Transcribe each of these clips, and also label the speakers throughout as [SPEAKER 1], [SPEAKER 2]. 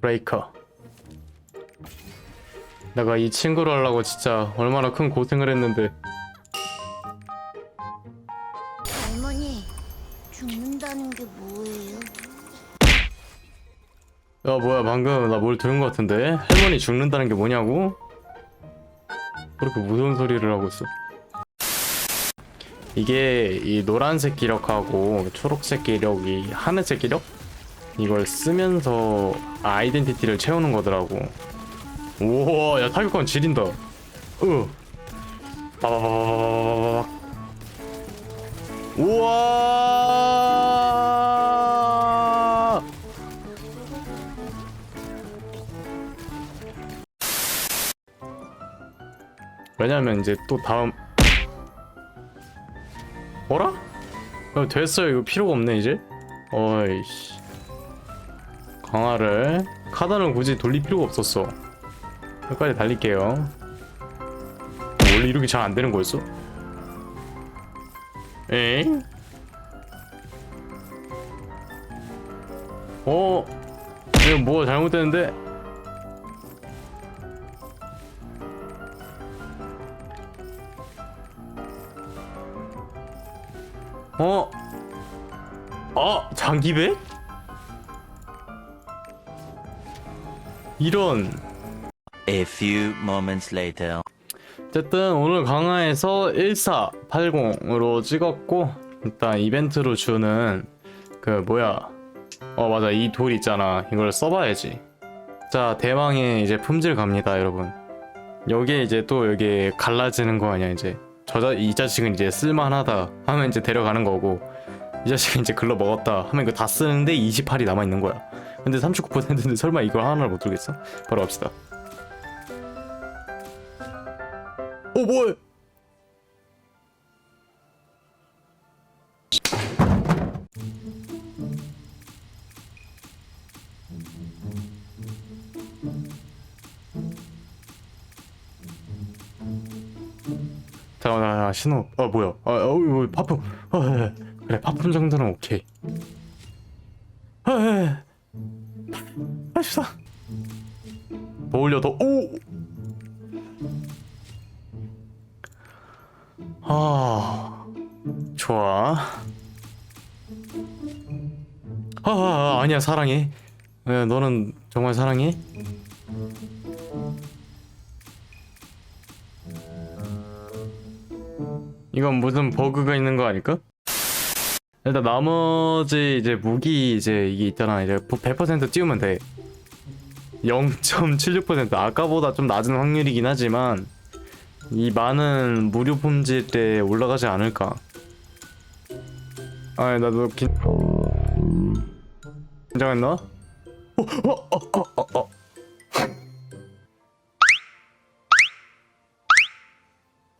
[SPEAKER 1] 브레이커 내가 이 친구를 하려고 진짜 얼마나 큰 고생을 했는데.
[SPEAKER 2] 할머니, 죽는다는 게 뭐예요?
[SPEAKER 1] 야 뭐야 방금 나 뭘 들은 것 같은데? 할머니 죽는다는 게 뭐냐고? 그렇게 무서운 소리를 하고 있어? 이게 이 노란색 기력하고 초록색 기력 이 하늘색 기력 이걸 쓰면서 아이덴티티를 채우는 거더라고. 우와 야 타격감 지린다. 으. 빠바바바바바바박 우와. 왜냐면 이제 또 다음. 뭐라? 어, 됐어요. 이거 필요가 없네 이제? 어이씨 강화를 카단을 굳이 돌릴 필요가 없었어 여기까지 달릴게요 원래 이렇게 잘 안 되는 거였어? 에잉? 어? 이거 뭐가 잘못됐는데? 어? 아, 장기배? 이런.
[SPEAKER 3] A few moments later.
[SPEAKER 1] 어쨌든 오늘 강화에서 1480으로 찍었고 일단 이벤트로 주는 그 뭐야. 어 맞아. 이 돌 있잖아. 이걸 써봐야지. 자 대망의 이제 품질 갑니다 여러분. 여기에 이제 또 여기 갈라지는 거 아니야 이제. 저자 이 자식은 이제 쓸만하다 하면 이제 데려가는 거고 이 자식은 이제 글러 먹었다 하면 이거 다 쓰는데 28이 남아 있는 거야 근데 39%인데 설마 이걸 하나를 못 들겠어? 바로 갑시다. 어 뭐야 잠깐만 아, 아, 신호. 아 뭐야? 아 어, 어, 파품 어, 예, 예. 그래 파품 정도는 오케이 합시다 더 올려 더오! 아 좋아. 아, 아 아니야 사랑해. 에, 너는 정말 사랑해? 이건 무슨 버그가 있는 거 아닐까? 일단 나머지 이제 무기 이제 이게 있잖아. 이제 100% 띄우면 돼 0.76% 아까보다 좀 낮은 확률이긴 하지만 이 많은 무료 품질에 올라가지 않을까 아 나도 긴... 긴장했나? 어, 어, 어, 어, 어, 어.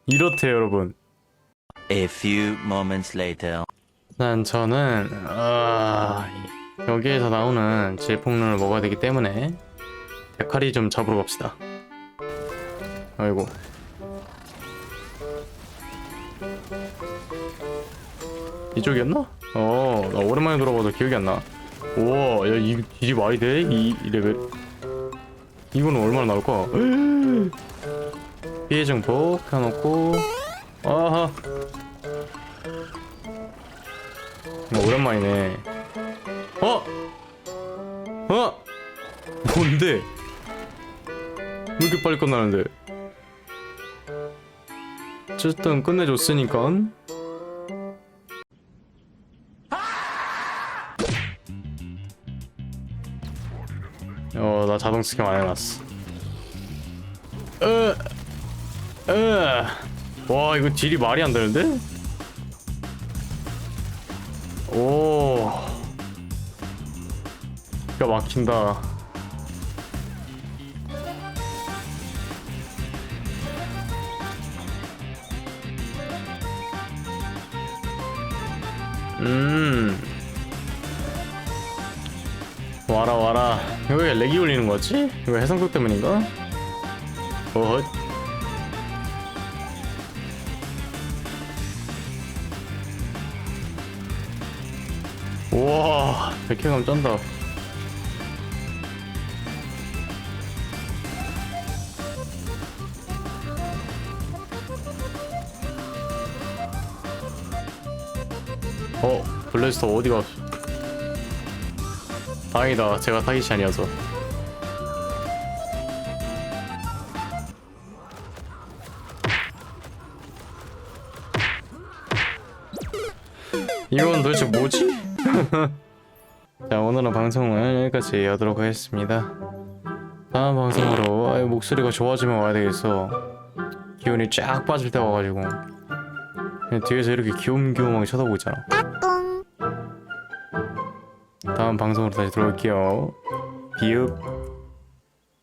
[SPEAKER 1] 이렇대요 여러분
[SPEAKER 3] A few moments later.
[SPEAKER 1] 난 저는 아, 여기에서 나오는 질풍론을 먹어야 되기 때문에 데카리 좀 잡으러 갑시다. 아이고. 이쪽이었나? 어, 나 오랜만에 돌아봐도 기억이 안 나. 우와, 야, 이 길이 말이 돼? 이, 이 레벨. 이거는 얼마나 나올까? 피해 증폭 켜놓고, 아하. 어, 오랜만이네. 어? 어? 뭔데? 왜 이렇게 빨리 끝나는데? 어쨌든 끝내줬으니까. 어, 나 자동 스캔 안 해놨어. 으, 으. 와, 이거 딜이 말이 안 되는데? 오. 기가 막힌다. 음. 와라 와라. 이거 왜 렉이 올리는 거지? 이거 해상도 때문인가? 어헛. 우와 백해감 쩐다 어 블래스터 어디가? 다행이다. 제가 타깃이 아니어서. 이건 도대체 뭐지? 자 오늘은 방송을 여기까지 하도록 하겠습니다. 다음 방송으로 아유, 목소리가 좋아지면 와야 되겠어. 기운이 쫙 빠질 때가 와가지고. 뒤에서 이렇게 귀염귀염하게 쳐다보고 있잖아.
[SPEAKER 2] 꽁.
[SPEAKER 1] 다음 방송으로 다시 들어올게요. 비읍